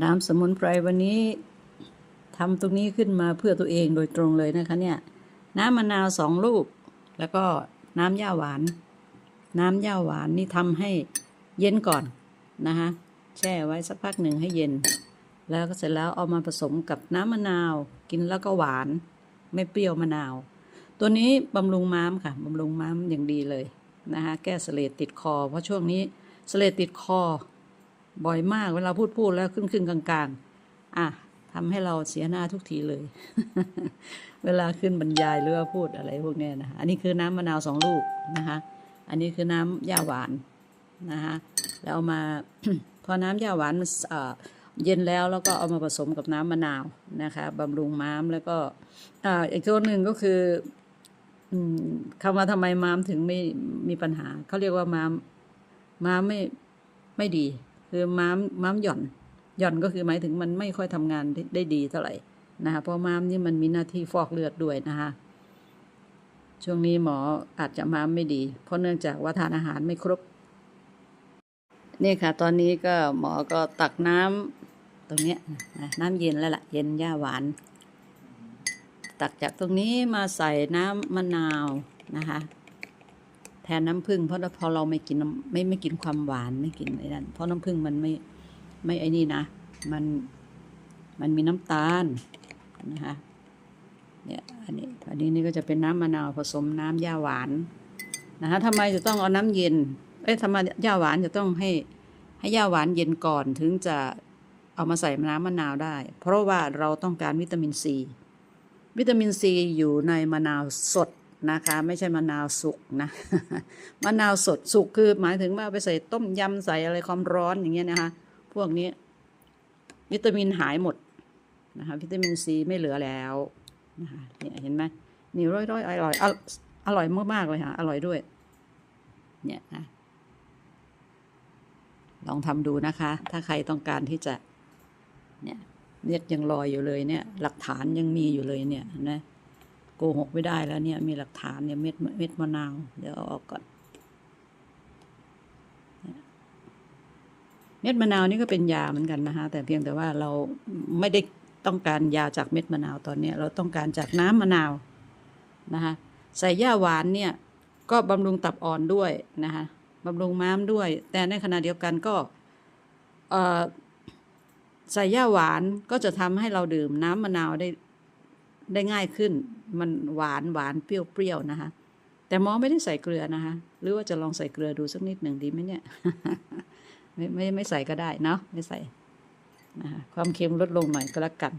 น้ำสมุนไพรวันนี้ทำตรงนี้ขึ้นมาเพื่อตัวเองโดยตรงเลยนะคะเนี่ย น้ำมะนาวสองลูก แล้วก็น้ำย่าหวาน น้ำย่าหวานนี่ทำให้เย็นก่อนนะคะแช่ไว้สักพักหนึ่งให้เย็น แล้วก็เสร็จแล้วเอามาผสมกับน้ำมะนาวกินแล้วก็หวาน ไม่เปรี้ยวมะนาว ตัวนี้บำรุงม้ามค่ะบำรุงม้ามอย่างดีเลยนะคะแก้เสลดติดคอ เพราะช่วงนี้เสลดติดคอ บ่อยมากเวลาพูดพูดแล้วขึ้นขึ้นกลางกลางๆอะทำให้เราเสียหน้าทุกทีเลย เวลาขึ้นบรรยายหรือว่าพูดอะไรพวกเนี้ยนะคะอันนี้คือน้ำมะนาวสองลูกนะคะ อันนี้คือน้ำย่าหวานนะคะแล้วเอามาพอน้ำย่าหวานมันเย็นแล้วแล้วก็เอามาผสมกับน้ำมะนาวนะคะบำรุงม้ามแล้วก็อ่าอีกตัวหนึ่งก็คืออืมคำว่าทำไมม้ามถึงไม่มีปัญหาเขาเรียกว่าม้ามม้ามไม่ไม่ดี คือม้ามม้ามหย่อน หย่อนก็คือหมายถึงมันไม่ค่อยทำงานได้ดีเท่าไหร่นะคะเพราะม้ามนี่มันมีหน้าที่ฟอกเลือดด้วยนะคะช่วงนี้หมออาจจะม้ามไม่ดี เพราะเนื่องจากว่าทานอาหารไม่ครบนี่ค่ะ ตอนนี้ก็หมอก็ตักน้ำตรงเนี้ยนะน้ำเย็นแล้วล่ะ เย็นย่าหวาน ตักจากตรงนี้มาใส่น้ำมะนาวนะคะ แทนน้ำผึ้งเพราะพอเราไม่กินไม่ไม่กินความหวานไม่กินไอ้นั่นเพราะน้ำผึ้งมันไม่ไม่ไอ้นี่นะ มันมันมีน้ำตาลนะคะเนี่ยอันนี้อันนี้นี่ก็จะเป็นน้ำมะนาวผสมน้ำย่าหวานนะคะทำไมจะต้องเอาน้ำเย็นเอ้ยทำไมย่าหวานจะต้องให้ให้ย่าหวานเย็นก่อนถึงจะเอามาใส่น้ำมะนาวได้ เพราะว่าเราต้องการวิตามินซีวิตามินซีอยู่ในมะนาวสด นะคะ ไม่ใช่มะนาวสุกนะมะนาวสดสุกคือ หมายถึงว่าเอาไปใส่ต้มยำใส่อะไรความร้อนอย่างเงี้ยนะคะ พวกนี้ วิตามินหายหมดนะคะ วิตามินซีไม่เหลือแล้วนะคะเนี่ยเห็นไหมนี่ร้อยร้อยๆอร่อยอร่อยอร่อยมากๆเลยค่ะ อร่อยด้วย เนี่ยนะลองทำดูนะคะ ถ้าใครต้องการที่จะ เนี่ยเม็ดยังลอยอยู่เลยเนี่ย หลักฐานยังมีอยู่เลยเนี่ยนะ โกหกไม่ได้แล้วเนี่ย มีหลักฐานเนี่ยเม็ดเม็ดมะนาว เดี๋ยวเอาออกก่อน เม็ดมะนาวนี่ก็เป็นยาเหมือนกันนะคะ แต่เพียงแต่ว่าเราไม่ได้ต้องการยาจากเม็ดมะนาวตอนนี้เราต้องการจากน้ำมะนาวนะคะใส่ย่าหวานเนี่ย ก็บำรุงตับอ่อนด้วยนะคะบำรุงม้ามด้วย แต่ในขณะเดียวกันก็ใส่ย่าหวานก็จะทำให้เราดื่มน้ำมะนาวได้ ได้ง่ายขึ้น มันหวานหวานเปรี้ยวๆนะคะ แต่หมอไม่ได้ใส่เกลือนะคะ หรือว่าจะลองใส่เกลือดูสักนิดหนึ่งดีไหมเนี่ย ไม่ไม่ไม่ใส่ก็ได้เนาะไม่ใส่นะคะความเค็มลดลงหน่อยก็แล้วกัน